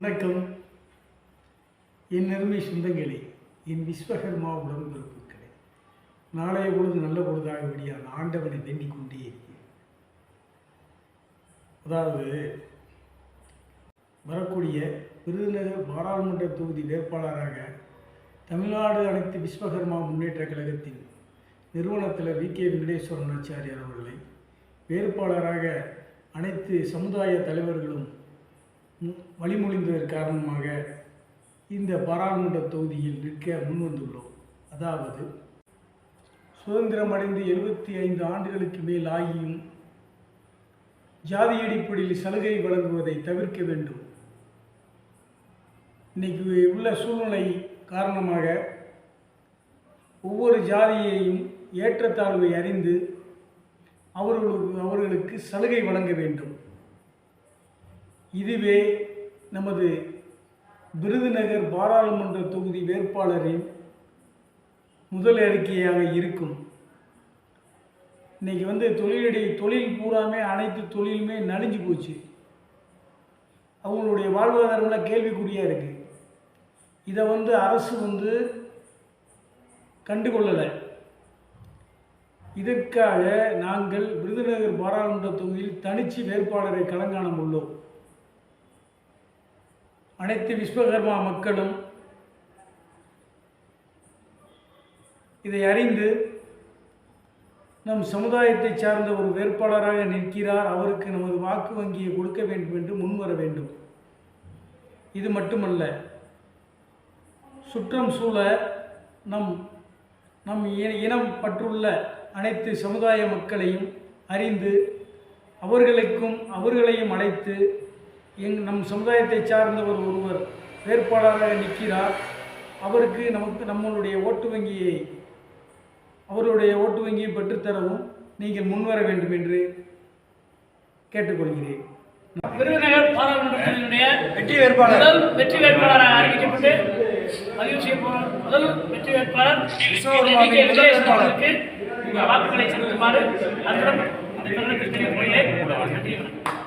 வணக்கம். என் அருமை சொந்தங்களே என் விஸ்வகர்மா உடன்பிறப்புகளே நாளைய பொழுது நல்ல பொழுதாக விடிய ஆண்டவனை வேண்டிக் கொண்டே இருக்கிறேன் அதாவது வரக்கூடிய விருதுநகர் பாராளுமன்ற தொகுதி வேட்பாளராக தமிழ்நாடு அனைத்து விஸ்வகர்மா முன்னேற்ற கழகத்தின் நிறுவனத்தில் வி. கே. வெங்கடேஸ்வரன் ஆச்சாரியார் அவர்களை வேட்பாளராக அனைத்து சமுதாய தலைவர்களும் வழிமொழிந்ததன் காரணமாக இந்த பாராளுமன்ற தொகுதியில் நிற்க முன்வந்துள்ளோம். அதாவது சுதந்திரம் அடைந்து எழுபத்தி ஐந்து ஆண்டுகளுக்கு மேல் ஆகியும் ஜாதி அடிப்படையில் சலுகை வழங்குவதை தவிர்க்க வேண்டும். இன்னைக்கு உள்ள சூழ்நிலை காரணமாக ஒவ்வொரு ஜாதியையும் ஏற்றத்தாழ்வை அறிந்து அவர்களுக்கு அவர்களுக்கு சலுகை வழங்க வேண்டும். இதுவே நமது விருதுநகர் பாராளுமன்ற தொகுதி வேட்பாளரின் முதல் அறிக்கையாக இருக்கும். இன்றைக்கி வந்து தொழிலடி தொழில் பூராமே அனைத்து தொழிலுமே நலிஞ்சு போச்சு. அவங்களுடைய வாழ்வாதாரம்லாம் கேள்விக்குறியாக இருக்குது இதை வந்து அரசு வந்து கண்டுகொள்ளலை. இதற்காக நாங்கள் விருதுநகர் பாராளுமன்ற தொகுதியில் தனிச்சு வேட்பாளரை களங்காணம் உள்ளோம். அனைத்து விஸ்வகர்மா மக்களும் இதை அறிந்து நம் சமுதாயத்தை சார்ந்த ஒரு வேட்பாளராக நிற்கிறார். அவருக்கு நமது வாக்கு வங்கியை கொடுக்க வேண்டும் என்று முன்வர வேண்டும். இது மட்டுமல்ல சுற்றம் சூழ நம் நம் இனம் பற்றுள்ள அனைத்து சமுதாய மக்களையும் அறிந்து அவர்களுக்கும் அவர்களையும் அழைத்து எங் நம் சமுதாயத்தை சார்ந்தவர் ஒருவர் வேட்பாளராக நிற்கிறார். அவருக்கு நமக்கு நம்மளுடைய ஓட்டு வங்கியை அவருடைய ஓட்டு வங்கியை பெற்றுத்தரவும் நீங்கள் முன்வர வேண்டும் என்று கேட்டுக்கொள்கிறேன். விருதுநகர் பாராளுமன்றத்தினுடைய வெற்றி வேட்பாளர். முதல் வெற்றி வேட்பாளராக அறிவிக்கப்பட்டு பதிவு செய்யப்படும் முதல் வெற்றி வேட்பாளர் வாக்குகளை செலுத்துமாறு அன்புடன் இந்த தருணத்தில் தெரிவித்துக் கொள்கிறேன்